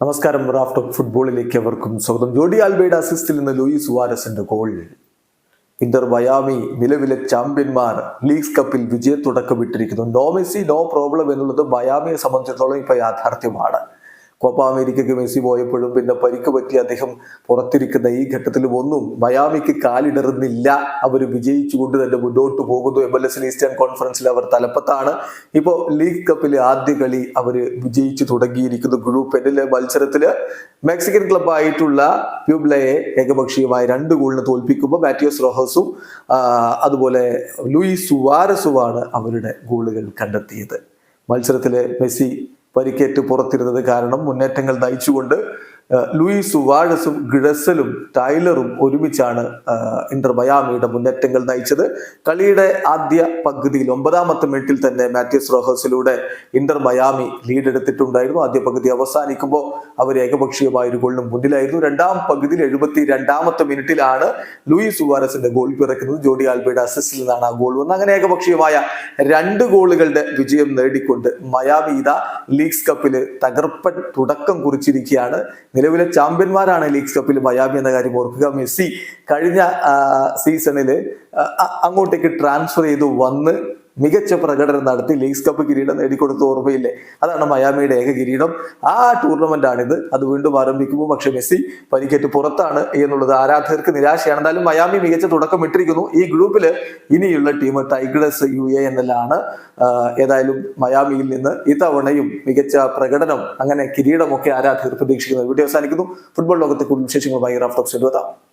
നമസ്കാരം. Raft of ഫുട്ബോളിലേക്ക് അവർക്കും സ്വാഗതം. ജോഡി ആൽബയുടെ അസിസ്റ്റിൽ നിന്ന് ലൂയിസ് സുവാരസിന്റെ ഗോൾ. ഇന്റർ മയാമി നിലവിലെ ചാമ്പ്യന്മാർ ലീഗ്സ് കപ്പിൽ വിജയത്തുടക്കമിട്ടിരിക്കുന്നു നോ മെസ്സി നോ പ്രോബ്ലം എന്നുള്ളത് മയാമിയെ സംബന്ധിച്ചിടത്തോളം ഇപ്പൊ യാഥാർത്ഥ്യമാണ്. കോപ്പ അമേരിക്കയ്ക്ക് മെസ്സി പോയപ്പോഴും പിന്നെ പരിക്ക് പറ്റി അദ്ദേഹം പുറത്തിരിക്കുന്ന ഈ ഘട്ടത്തിലും ഒന്നും മയാമിക്ക് കാലിടറുന്നില്ല. അവർ വിജയിച്ചുകൊണ്ട് തന്നെ മുന്നോട്ട് പോകുന്നു. എം എൽ എസ് ഈസ്റ്റേൺ കോൺഫറൻസിൽ അവർ തലപ്പത്താണ്. ഇപ്പോൾ ലീഗ് കപ്പിലെ ആദ്യ കളി അവർ വിജയിച്ചു തുടങ്ങിയിരിക്കുന്നു ഗ്രൂപ്പ് എന്നിലെ മത്സരത്തിൽ മെക്സിക്കൻ ക്ലബായിട്ടുള്ള പ്യൂബ്ലയെ ഏകപക്ഷീയമായ രണ്ട് ഗോളിന് തോൽപ്പിക്കുമ്പോൾ മാറ്റിയോസ് റോഹസും അതുപോലെ ലൂയിസ് സുവാരസുമാണ് അവരുടെ ഗോളുകൾ കണ്ടെത്തിയത്. മത്സരത്തിലെ മെസ്സി പരിക്കേറ്റ് പുറത്തിരുന്നത് കാരണം മുന്നേറ്റങ്ങൾ നയിച്ചുകൊണ്ട് ലൂയിസ് വാഴസും ഗിഡസലും ടൈലറും ഒരുമിച്ചാണ് ഇന്റർ മയാമിയുടെ മുന്നേറ്റങ്ങൾ നയിച്ചത്. കളിയുടെ ആദ്യ പകുതിയിൽ ഒമ്പതാമത്തെ മിനിറ്റിൽ തന്നെ മാത്യൂസ് റോഹസിലൂടെ ഇന്റർ മയാമി ലീഡെടുത്തിട്ടുണ്ടായിരുന്നു. ആദ്യ പകുതി അവസാനിക്കുമ്പോൾ അവർ ഏകപക്ഷീയമായ ഒരു ഗോളിന് മുന്നിലായിരുന്നു. രണ്ടാം പകുതിയിൽ എഴുപത്തി രണ്ടാമത്തെ മിനിറ്റിലാണ് ലൂയിസ് സുവാരസിന്റെ ഗോൾ പിറക്കുന്നത്. ജോഡി ആൽബയുടെ അസിസ്റ്റിൽ നിന്നാണ് ആ ഗോൾ വന്നത്. അങ്ങനെ ഏകപക്ഷീയമായ രണ്ട് ഗോളുകളുടെ വിജയം നേടിക്കൊണ്ട് മയാമി ഇതാ ലീഗ്സ് കപ്പിൽ തകർപ്പൻ തുടക്കം കുറിച്ചിരിക്കുകയാണ്. നിലവിലെ ചാമ്പ്യന്മാരാണ് ലീഗ്സ് കപ്പിൽ മയാമി എന്ന കാര്യം ഓർക്കുക. മെസ്സി കഴിഞ്ഞ സീസണിൽ അങ്ങോട്ടേക്ക് ട്രാൻസ്ഫർ ചെയ്തു വന്ന് മികച്ച പ്രകടനം നടത്തി ലീഗ്സ് കപ്പ് കിരീടം നേടിക്കൊടുത്ത ഓർമ്മയില്ലേ? അതാണ് മയാമിയുടെ ഏക കിരീടം ആ ടൂർണമെന്റ് ആണിത് അത് വീണ്ടും ആരംഭിക്കുമ്പോൾ പക്ഷെ മെസ്സി പരിക്കേറ്റ് പുറത്താണ് എന്നുള്ളത് ആരാധകർക്ക് നിരാശയാണ്. എന്തായാലും മയാമി മികച്ച തുടക്കം ഇട്ടിരിക്കുന്നു. ഈ ഗ്രൂപ്പിൽ ഇനിയുള്ള ടീം ടൈഗേഴ്സ് യു എ എന്നല്ലാണ് ഏതായാലും മയാമിയിൽ നിന്ന് ഇത്തവണയും മികച്ച പ്രകടനം അങ്ങനെ കിരീടമൊക്കെ ആരാധകർ പ്രതീക്ഷിക്കുന്നത് വീഡിയോ അവസാനിക്കുന്നു. ഫുട്ബോൾ ലോകത്തെ കൂടുതൽ വിശേഷങ്ങളുമായി റാഫ്റ്റോക്സ്